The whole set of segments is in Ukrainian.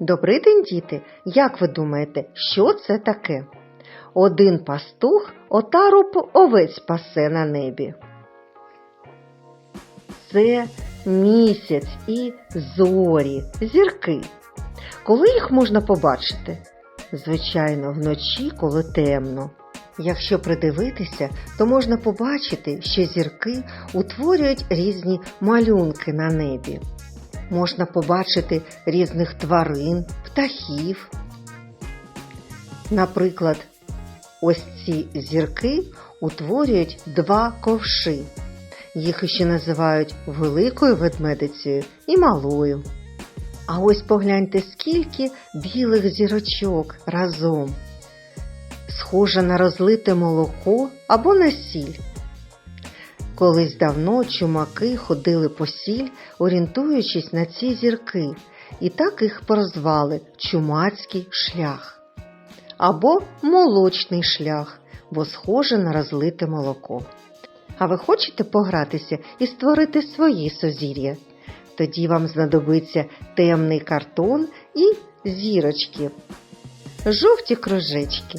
Добрий день, діти! Як ви думаєте, що це таке? Один пастух отару овець пасе на небі. Це місяць і зорі, зірки. Коли їх можна побачити? Звичайно, вночі, коли темно. Якщо придивитися, то можна побачити, що зірки утворюють різні малюнки на небі. Можна побачити різних тварин, птахів. Наприклад, ось ці зірки утворюють два ковши. Їх ще називають великою ведмедицею і малою. А ось погляньте, скільки білих зірочок разом. Схоже на розлите молоко або на сіль. Колись давно чумаки ходили по сіль, орієнтуючись на ці зірки, і так їх прозвали чумацький шлях або молочний шлях, бо схоже на розлите молоко. А ви хочете погратися і створити свої сузір'я? Тоді вам знадобиться темний картон і зірочки, жовті кружечки.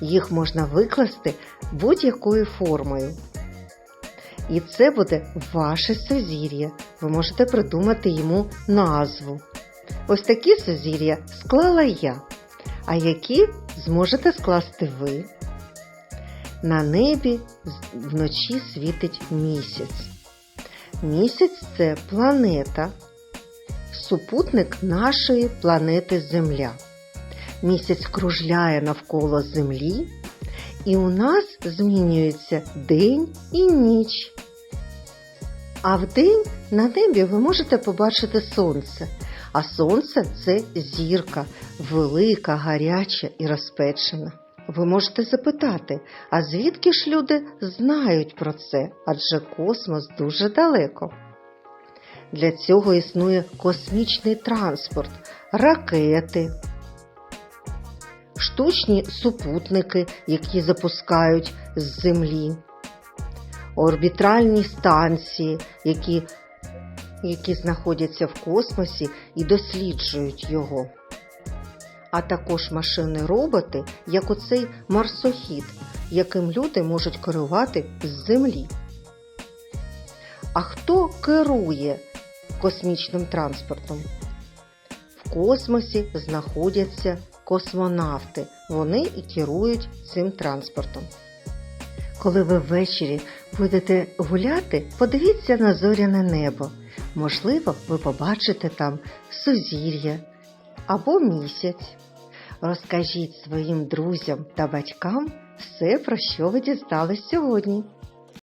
Їх можна викласти будь-якою формою. І це буде ваше сузір'я. Ви можете придумати йому назву. Ось такі сузір'я склала я. А які зможете скласти ви? На небі вночі світить місяць. Місяць це планета, супутник нашої планети Земля. Місяць кружляє навколо Землі, і у нас змінюється день і ніч. А вдень на небі ви можете побачити сонце. А сонце це зірка, велика, гаряча і розпечена. Ви можете запитати, а звідки ж люди знають про це? Адже космос дуже далеко. Для цього існує космічний транспорт, ракети, штучні супутники, які запускають з Землі, орбітальні станції, які, які знаходяться в космосі і досліджують його. А також машини-роботи, як оцей марсохід, яким люди можуть керувати з Землі. А хто керує космічним транспортом? В космосі знаходяться космонавти. Вони і керують цим транспортом. Коли ви ввечері будете гуляти, подивіться на зоряне небо. Можливо, ви побачите там сузір'я або місяць. Розкажіть своїм друзям та батькам все, про що ви дізнались сьогодні.